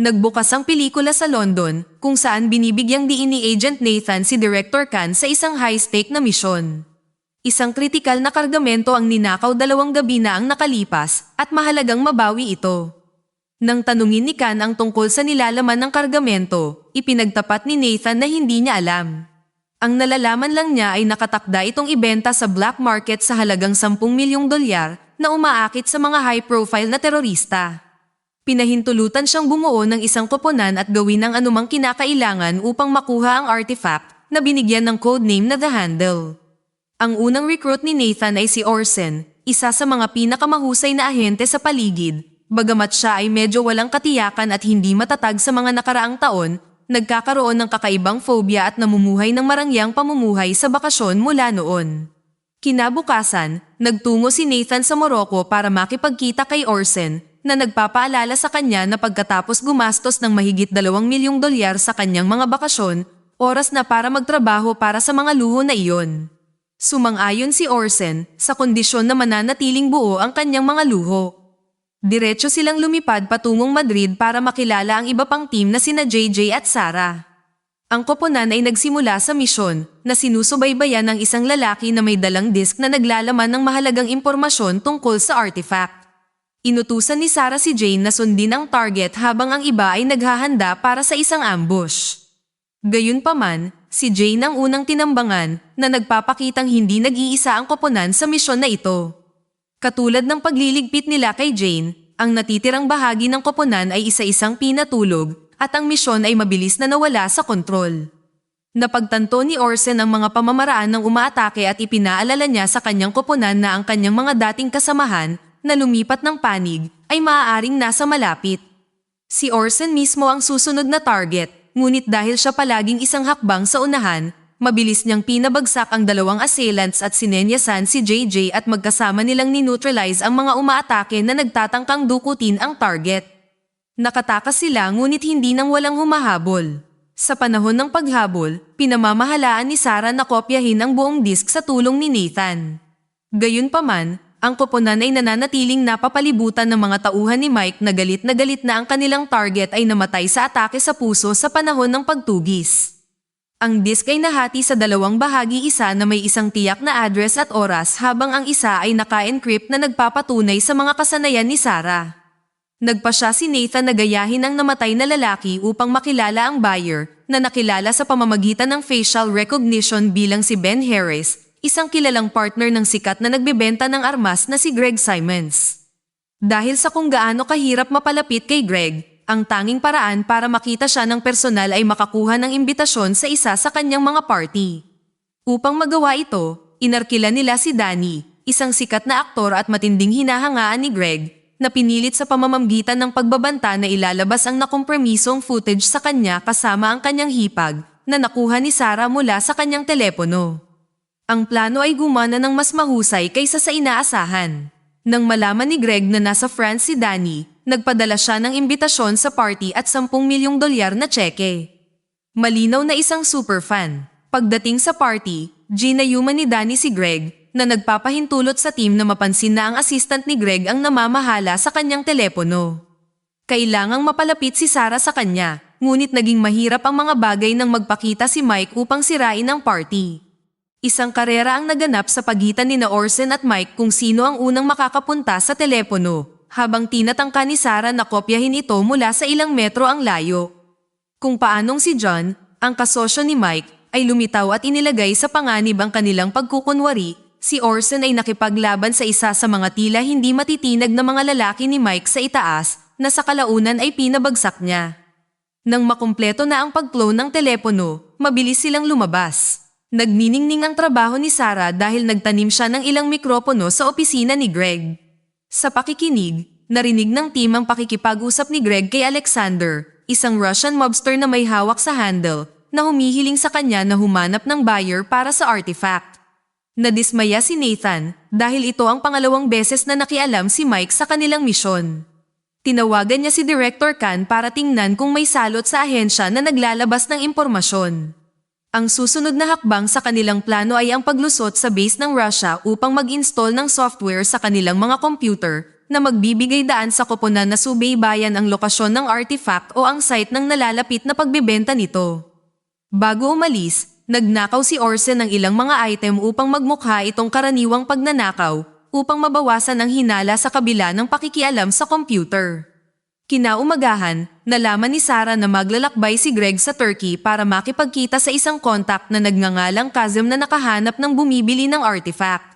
Nagbukas ang pelikula sa London kung saan binibigyang diin ni Agent Nathan si Director Khan sa isang high-stake na misyon. Isang kritikal na kargamento ang ninakaw dalawang gabi na ang nakalipas at mahalagang mabawi ito. Nang tanungin ni Khan ang tungkol sa nilalaman ng kargamento, ipinagtapat ni Nathan na hindi niya alam. Ang nalalaman lang niya ay nakatakda itong ibenta sa black market sa halagang 10 milyong dolyar na umaakit sa mga high-profile na terorista. Pinahintulutan siyang bumuo ng isang koponan at gawin ang anumang kinakailangan upang makuha ang artifact na binigyan ng codename na The Handle. Ang unang recruit ni Nathan ay si Orson, isa sa mga pinakamahusay na ahente sa paligid. Bagamat siya ay medyo walang katiyakan at hindi matatag sa mga nakaraang taon, nagkakaroon ng kakaibang phobia at namumuhay ng marangyang pamumuhay sa bakasyon mula noon. Kinabukasan, nagtungo si Nathan sa Morocco para makipagkita kay Orson na nagpapaalala sa kanya na pagkatapos gumastos ng mahigit dalawang milyong dolyar sa kanyang mga bakasyon, oras na para magtrabaho para sa mga luho na iyon. Sumang-ayon si Orson sa kondisyon na mananatiling buo ang kanyang mga luho. Diretso silang lumipad patungong Madrid para makilala ang iba pang team na sina JJ at Sarah. Ang koponan ay nagsimula sa misyon na sinusubaybayan ng isang lalaki na may dalang disk na naglalaman ng mahalagang impormasyon tungkol sa artifact. Inutusan ni Sarah si Jane na sundin ang target habang ang iba ay naghahanda para sa isang ambush. Gayunpaman, si Jane ang unang tinambangan na nagpapakitang hindi nag-iisa ang koponan sa misyon na ito. Katulad ng pagliligpit nila kay Jane, ang natitirang bahagi ng koponan ay isa-isang pinatulog at ang misyon ay mabilis na nawala sa kontrol. Napagtanto ni Orson ang mga pamamaraan ng umaatake at ipinaalala niya sa kanyang koponan na ang kanyang mga dating kasamahan na lumipat ng panig ay maaaring nasa malapit. Si Orson mismo ang susunod na target, ngunit dahil siya palaging isang hakbang sa unahan, mabilis niyang pinabagsak ang dalawang assailants at sinenyasan si JJ at magkasama nilang nineutralize ang mga umaatake na nagtatangkang dukutin ang target. Nakatakas sila ngunit hindi nang walang humahabol. Sa panahon ng paghabol, pinamamahalaan ni Sarah na kopyahin ang buong disk sa tulong ni Nathan. Gayunpaman, ang koponan ay nananatiling napapalibutan ng mga tauhan ni Mike na galit na galit na ang kanilang target ay namatay sa atake sa puso sa panahon ng pagtugis. Ang disk ay nahati sa dalawang bahagi isa na may isang tiyak na address at oras habang ang isa ay naka-encrypt na nagpapatunay sa mga kasanayan ni Sarah. Nagpa siya si Nathan na gayahin ang namatay na lalaki upang makilala ang buyer na nakilala sa pamamagitan ng facial recognition bilang si Ben Harris isang kilalang partner ng sikat na nagbebenta ng armas na si Greg Simons. Dahil sa kung gaano kahirap mapalapit kay Greg, ang tanging paraan para makita siya ng personal ay makakuha ng imbitasyon sa isa sa kanyang mga party. Upang magawa ito, inarkila nila si Danny, isang sikat na aktor at matinding hinahangaan ni Greg, na pinilit sa pamamamagitan ng pagbabanta na ilalabas ang nakompromisong footage sa kanya kasama ang kanyang hipag na nakuha ni Sarah mula sa kanyang telepono. Ang plano ay gumana ng mas mahusay kaysa sa inaasahan. Nang malaman ni Greg na nasa France si Danny, nagpadala siya ng imbitasyon sa party at 10 milyong dolyar na tseke. Malinaw na isang superfan. Pagdating sa party, ginayuman ni Danny si Greg na nagpapahintulot sa team na mapansin na ang assistant ni Greg ang namamahala sa kanyang telepono. Kailangang mapalapit si Sarah sa kanya, ngunit naging mahirap ang mga bagay nang magpakita si Mike upang sirain ang party. Isang karera ang naganap sa pagitan ni na Orson at Mike kung sino ang unang makakapunta sa telepono, habang tinatangka ni Sarah na kopyahin ito mula sa ilang metro ang layo. Kung paanong si John, ang kasosyo ni Mike, ay lumitaw at inilagay sa panganib ang kanilang pagkukunwari, si Orson ay nakipaglaban sa isa sa mga tila hindi matitinag na mga lalaki ni Mike sa itaas na sa kalaunan ay pinabagsak niya. Nang makumpleto na ang pag-clone ng telepono, mabilis silang lumabas. Nagniningning ang trabaho ni Sarah dahil nagtanim siya ng ilang mikropono sa opisina ni Greg. Sa pakikinig, narinig ng team ang pakikipag-usap ni Greg kay Alexander, isang Russian mobster na may hawak sa handle, na humihiling sa kanya na humanap ng buyer para sa artifact. Nadismaya si Nathan dahil ito ang pangalawang beses na nakialam si Mike sa kanilang misyon. Tinawagan niya si Director Khan para tingnan kung may salot sa ahensya na naglalabas ng impormasyon. Ang susunod na hakbang sa kanilang plano ay ang paglusot sa base ng Russia upang mag-install ng software sa kanilang mga computer na magbibigay daan sa koponan na subaybayan ang lokasyon ng artifact o ang site ng nalalapit na pagbebenta nito. Bago umalis, nagnakaw si Orsen ng ilang mga item upang magmukha itong karaniwang pagnanakaw upang mabawasan ang hinala sa kabila ng pakikialam sa computer. Kinaumagahan, nalaman ni Sarah na maglalakbay si Greg sa Turkey para makipagkita sa isang contact na nagngangalang Kazem na nakahanap ng bumibili ng artifact.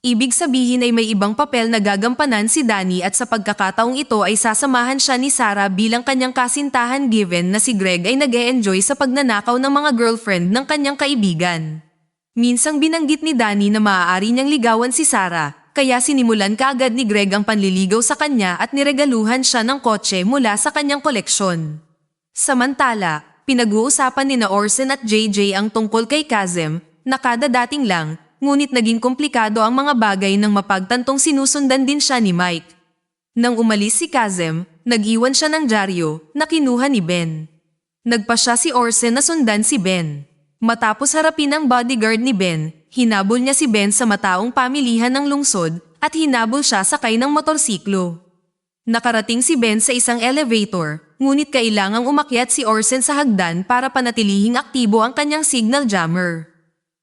Ibig sabihin ay may ibang papel na gagampanan si Danny at sa pagkakataong ito ay sasamahan siya ni Sarah bilang kanyang kasintahan given na si Greg ay nag enjoy sa pagnanakaw ng mga girlfriend ng kanyang kaibigan. Minsang binanggit ni Danny na maaari niyang ligawan si Sarah, kaya sinimulan kaagad ni Greg ang panliligaw sa kanya at niregaluhan siya ng kotse mula sa kanyang koleksyon. Samantala, pinag-uusapan ni na Orson at JJ ang tungkol kay Kazem na kada dating lang, ngunit naging komplikado ang mga bagay nang mapagtantong sinusundan din siya ni Mike. Nang umalis si Kazem, nag-iwan siya ng dyaryo na kinuha ni Ben. Nagpa siya si Orson na sundan si Ben. Matapos harapin ang bodyguard ni Ben, hinabol niya si Ben sa mataong pamilihan ng lungsod at hinabol siya sakay ng motorsiklo. Nakarating si Ben sa isang elevator, ngunit kailangang umakyat si Orson sa hagdan para panatilihing aktibo ang kanyang signal jammer.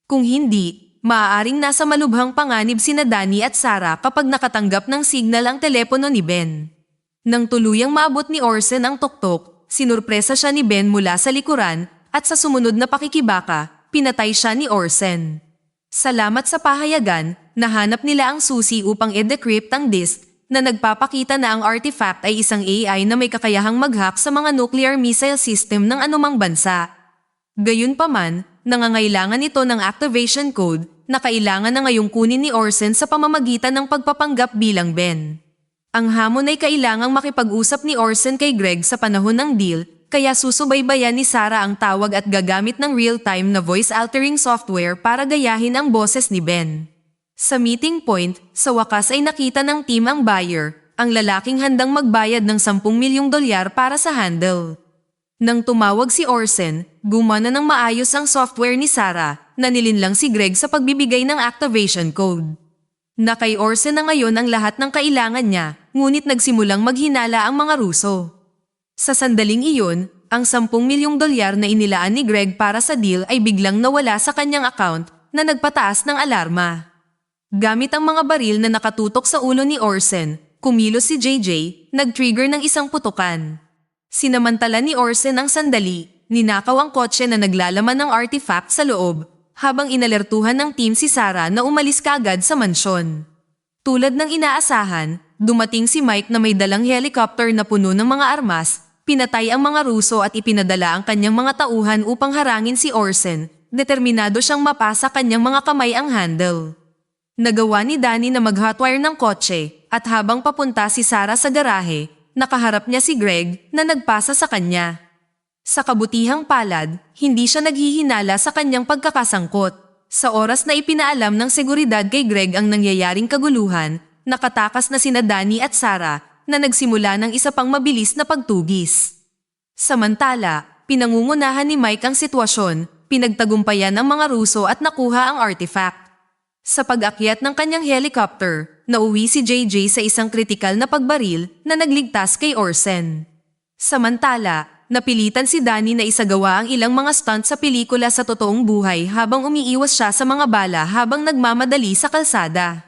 Kung hindi, maaaring nasa malubhang panganib sina Danny at Sarah kapag nakatanggap ng signal ang telepono ni Ben. Nang tuluyang maabot ni Orson ang tuktok, sinurpresa siya ni Ben mula sa likuran at sa sumunod na pakikibaka, pinatay siya ni Orson. Salamat sa pahayagan, nahanap nila ang susi upang i-decrypt ang disk na nagpapakita na ang artifact ay isang AI na may kakayahang mag-hack sa mga nuclear missile system ng anumang bansa. Gayunpaman, nangangailangan ito ng activation code na kailangan na ngayong kunin ni Orson sa pamamagitan ng pagpapanggap bilang Ben. Ang hamon ay kailangang makipag-usap ni Orson kay Greg sa panahon ng deal kaya susubaybayan ni Sarah ang tawag at gagamit ng real-time na voice-altering software para gayahin ang boses ni Ben. Sa meeting point, sa wakas ay nakita ng team ang buyer, ang lalaking handang magbayad ng 10 milyong dolyar para sa handle. Nang tumawag si Orson, gumana ng maayos ang software ni Sarah na nilinlang si Greg sa pagbibigay ng activation code. Na kay Orson na ngayon ang lahat ng kailangan niya, ngunit nagsimulang maghinala ang mga Ruso. Sa sandaling iyon, ang 10 milyong dolyar na inilaan ni Greg para sa deal ay biglang nawala sa kanyang account na nagpataas ng alarma. Gamit ang mga baril na nakatutok sa ulo ni Orson, kumilos si JJ, nag-trigger ng isang putukan. Sinamantala ni Orson ang sandali, ninakaw ang kotse na naglalaman ng artifact sa loob, habang inalertuhan ng team si Sarah na umalis kaagad sa mansyon. Tulad ng inaasahan, dumating si Mike na may dalang helicopter na puno ng mga armas, pinatay ang mga Ruso at ipinadala ang kanyang mga tauhan upang harangin si Orson, determinado siyang mapasa kanyang mga kamay ang handle. Nagawa ni Danny na mag-hotwire ng kotse at habang papunta si Sarah sa garahe, nakaharap niya si Greg na nagpasa sa kanya. Sa kabutihang palad, hindi siya naghihinala sa kanyang pagkakasangkot. Sa oras na ipinaalam ng seguridad kay Greg ang nangyayaring kaguluhan, nakatakas na sina Danny at Sarah na nagsimula ng isa pang mabilis na pagtugis. Samantala, pinangungunahan ni Mike ang sitwasyon, pinagtagumpayan ng mga Ruso at nakuha ang artifact. Sa pag-akyat ng kanyang helicopter, nauwi si JJ sa isang kritikal na pagbaril na nagligtas kay Orsen. Samantala, napilitan si Danny na isagawa ang ilang mga stunt sa pelikula sa totoong buhay habang umiiwas siya sa mga bala habang nagmamadali sa kalsada.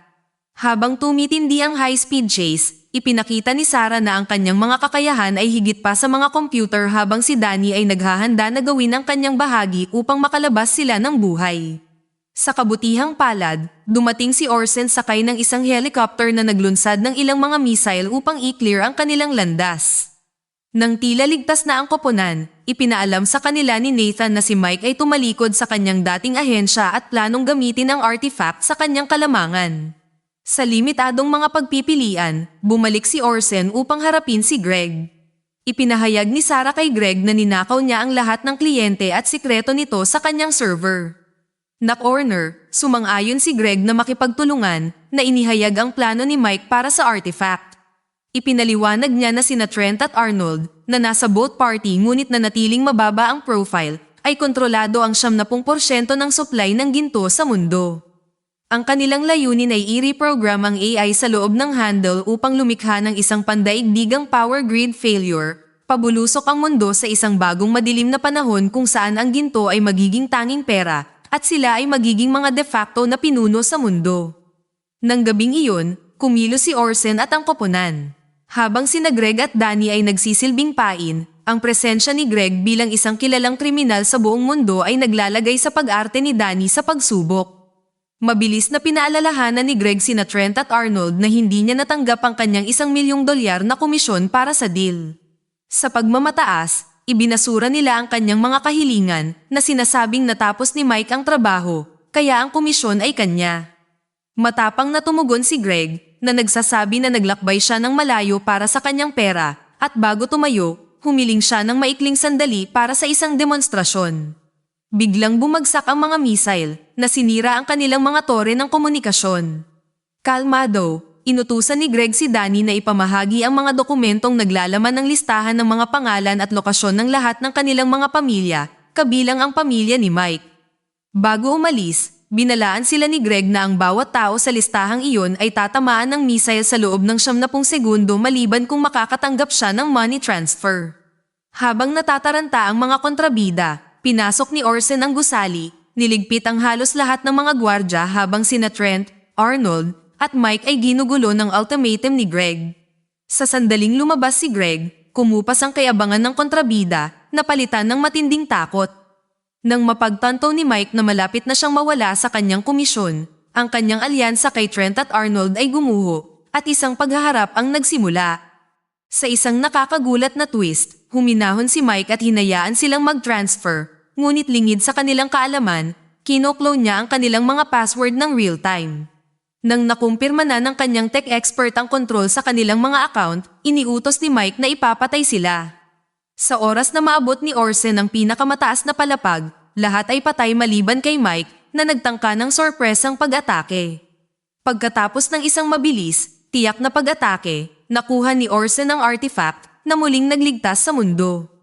Habang tumitindi ang high-speed chase, ipinakita ni Sarah na ang kanyang mga kakayahan ay higit pa sa mga computer habang si Danny ay naghahanda na gawin ang kanyang bahagi upang makalabas sila ng buhay. Sa kabutihang palad, dumating si Orson sakay ng isang helicopter na naglunsad ng ilang mga missile upang i-clear ang kanilang landas. Nang tila ligtas na ang koponan, ipinaalam sa kanila ni Nathan na si Mike ay tumalikod sa kanyang dating ahensya at planong gamitin ang artifact sa kanyang kalamangan. Sa limitadong mga pagpipilian, bumalik si Orson upang harapin si Greg. Ipinahayag ni Sarah kay Greg na ninakaw niya ang lahat ng kliyente at sikreto nito sa kanyang server. Na-corner, sumang-ayon si Greg na makipagtulungan na inihayag ang plano ni Mike para sa artifact. Ipinaliwanag niya na sina Trent at Arnold na nasa boat party ngunit na natiling mababa ang profile ay kontrolado ang 70% ng supply ng ginto sa mundo. Ang kanilang layunin ay i-reprogram ang AI sa loob ng handle upang lumikha ng isang pandaigdigang power grid failure, pabulusok ang mundo sa isang bagong madilim na panahon kung saan ang ginto ay magiging tanging pera at sila ay magiging mga de facto na pinuno sa mundo. Nang gabing iyon, kumilos si Orsen at ang koponan. Habang sina Greg at Danny ay nagsisilbing pain, ang presensya ni Greg bilang isang kilalang kriminal sa buong mundo ay naglalagay sa pag-arte ni Danny sa pagsubok. Mabilis na pinaalalahanan ni Greg sina Trent at Arnold na hindi niya natanggap ang kanyang isang milyong dolyar na komisyon para sa deal. Sa pagmamataas, ibinasura nila ang kanyang mga kahilingan na sinasabing natapos ni Mike ang trabaho, kaya ang komisyon ay kanya. Matapang na tumugon si Greg na nagsasabi na naglakbay siya ng malayo para sa kanyang pera at bago tumayo, humiling siya ng maikling sandali para sa isang demonstrasyon. Biglang bumagsak ang mga missile na sinira ang kanilang mga tore ng komunikasyon. Kalmado, inutusan ni Greg si Danny na ipamahagi ang mga dokumentong naglalaman ng listahan ng mga pangalan at lokasyon ng lahat ng kanilang mga pamilya, kabilang ang pamilya ni Mike. Bago umalis, binalaan sila ni Greg na ang bawat tao sa listahang iyon ay tatamaan ng missile sa loob ng 70 segundo maliban kung makakatanggap siya ng money transfer. Habang natataranta ang mga kontrabida, pinasok ni Orson ang gusali, niligpit ang halos lahat ng mga gwardya habang sina Trent, Arnold, at Mike ay ginugulo ng ultimatum ni Greg. Sa sandaling lumabas si Greg, kumupas ang kayabangan ng kontrabida, napalitan ng matinding takot. Nang mapagtanto ni Mike na malapit na siyang mawala sa kanyang komisyon, ang kanyang alyansa kay Trent at Arnold ay gumuho, at isang paghaharap ang nagsimula. Sa isang nakakagulat na twist, huminahon si Mike at hinayaan silang mag-transfer, ngunit lingid sa kanilang kaalaman, kinoklone niya ang kanilang mga password ng real-time. Nang nakumpirma na ng kanyang tech expert ang control sa kanilang mga account, iniutos ni Mike na ipapatay sila. Sa oras na maabot ni Orson ang pinakamataas na palapag, lahat ay patay maliban kay Mike na nagtangka ng sorpresang pag-atake. Pagkatapos ng isang mabilis, tiyak na pag-atake, nakuha ni Orson ang artifact na muling nagligtas sa mundo.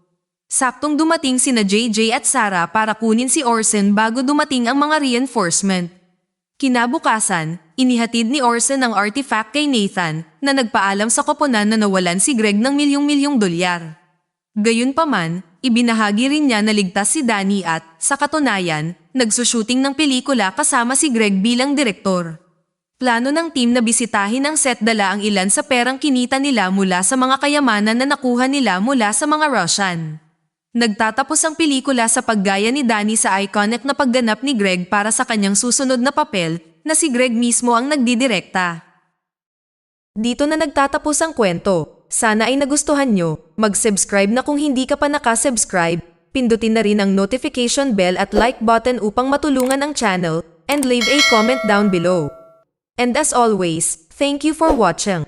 Saktong dumating sina JJ at Sarah para kunin si Orson bago dumating ang mga reinforcement. Kinabukasan, inihatid ni Orson ang artifact kay Nathan na nagpaalam sa koponan na nawalan si Greg ng milyong-milyong dolyar. Gayunpaman, ibinahagi rin niya na ligtas si Danny at, sa katunayan, nagsushooting ng pelikula kasama si Greg bilang direktor. Plano ng team na bisitahin ang set dala ang ilan sa perang kinita nila mula sa mga kayamanan na nakuha nila mula sa mga Russian. Nagtatapos ang pelikula sa paggaya ni Danny sa iconic na pagganap ni Greg para sa kanyang susunod na papel na si Greg mismo ang nagdidirekta. Dito na nagtatapos ang kwento. Sana ay nagustuhan nyo. Mag-subscribe na kung hindi ka pa nakasubscribe. Pindutin na rin ang notification bell at like button upang matulungan ang channel and leave a comment down below. And as always, thank you for watching.